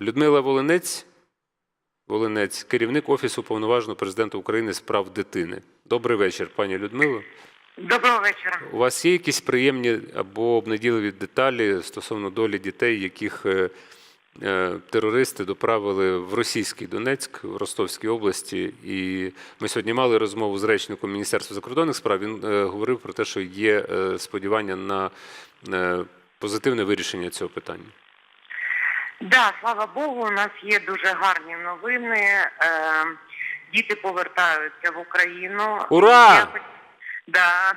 Людмила Волинець, Волинець, керівник Офісу повноваженого президента України з прав дитини. Добрий вечір, пані Людмило. Доброго вечора. У вас є якісь приємні або обнадійливі деталі стосовно долі дітей, яких е, е, терористи доправили в російський Донецьк, в Ростовській області? І ми сьогодні мали розмову з речником Міністерства закордонних справ. Він е, говорив про те, що є сподівання на позитивне вирішення цього питання. Да, слава Богу, у нас є дуже гарні новини. Е, діти повертаються в Україну. Ура! Я хоч- Да.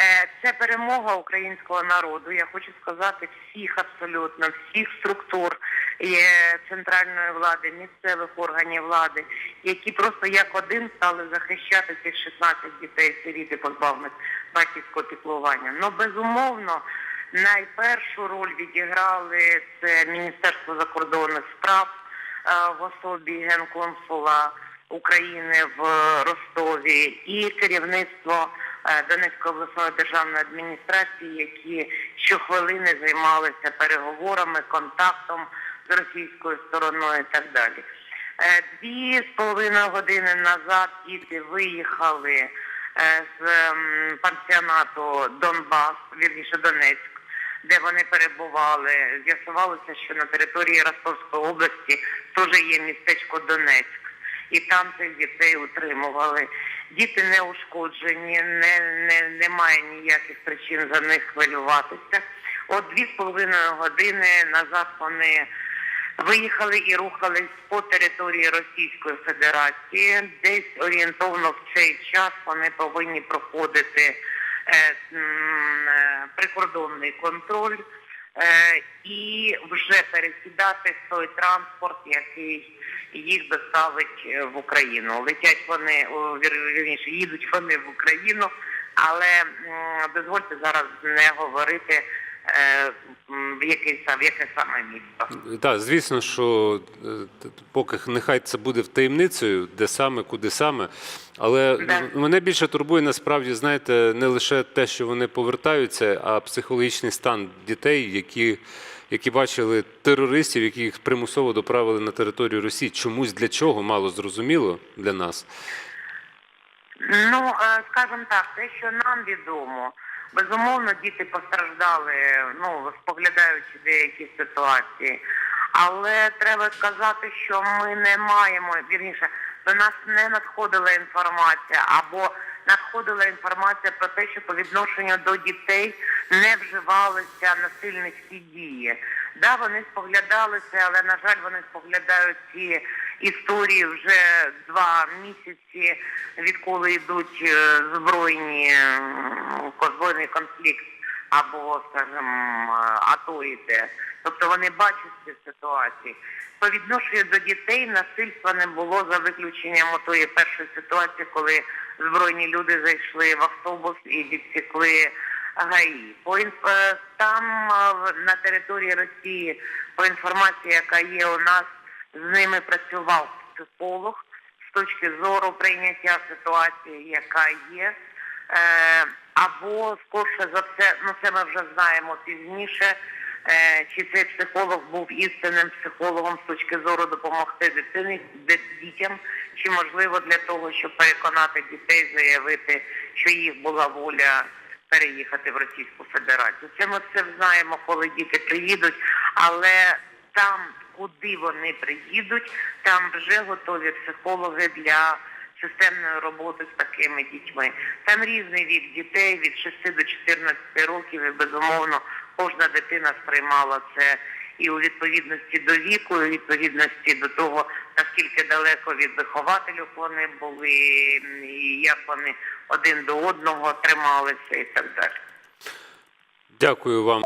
Е, Це перемога українського народу. Я хочу сказати всіх абсолютно, всіх структур е, центральної влади, місцевих органів влади, які просто як один стали захищати цих 16 дітей сиріт і позбавлених батьківського піклування. Ну безумовно. Найпершу роль відіграли це Міністерство закордонних справ е, в особі генконсула України в Ростові і керівництво е, Донецької обласної державної адміністрації, які щохвилини займалися переговорами, контактом з російською стороною і так далі. Е, Дві з половиною години назад діти виїхали з пансіонату Донбас, вірніше Донецьк, де вони перебували. З'ясувалося, що на території Ростовської області теж є містечко Донецьк, і там цих дітей утримували. Діти не ушкоджені, не, не, немає ніяких причин за них хвилюватися. От дві з половиною години назад вони виїхали і рухались по території Російської Федерації. Десь орієнтовно в цей час вони повинні проходити прикордонний контроль е, і вже пересідати в той транспорт, який їх доставить е, в Україну. Летять вони вірніше, їдуть вони в Україну, але дозвольте зараз не говорити. Е, В яке, в яке саме місто. Так, звісно, що е, поки нехай це буде таємницею, де саме, куди саме. Але Да. мене більше турбує насправді, знаєте, не лише те, що вони повертаються, а психологічний стан дітей, які, які бачили терористів, які їх примусово доправили на територію Росії. Чомусь для чого мало зрозуміло для нас. Ну, е, скажімо так, те, що нам відомо, безумовно, діти постраждали, ну, споглядаючи деякі ситуації. Але треба сказати, що ми не маємо, вірніше, до нас не надходила інформація або надходила інформація про те, що по відношенню до дітей не вживалися насильницькі дії. Да, вони споглядалися, але на жаль, вони споглядають ці історії вже два місяці, відколи йдуть е, збройні збройний конфлікт або, скажімо, е, АТО йде. Тобто вони бачать ці ситуації. По відношенню до дітей насильства не було за виключенням тої першої ситуації, коли збройні люди зайшли в автобус і відсікли ГАІ. По інф... е, там на території Росії, по інформації, яка є у нас, з ними працював психолог з точки зору прийняття ситуації, яка є. Е, або скорше за все, ну це ми вже знаємо пізніше. Е, чи цей психолог був істинним психологом з точки зору допомогти дитині дітям, чи можливо для того, щоб переконати дітей заявити, що їх була воля переїхати в Російську Федерацію. Це ми все знаємо, коли діти приїдуть, але там, куди вони приїдуть, там вже готові психологи для системної роботи з такими дітьми. Там різний вік дітей від 6 до 14 років, і безумовно кожна дитина сприймала це і у відповідності до віку, і у відповідності до того, наскільки далеко від вихователів вони були, і як вони один до одного трималися і так далі. Дякую вам.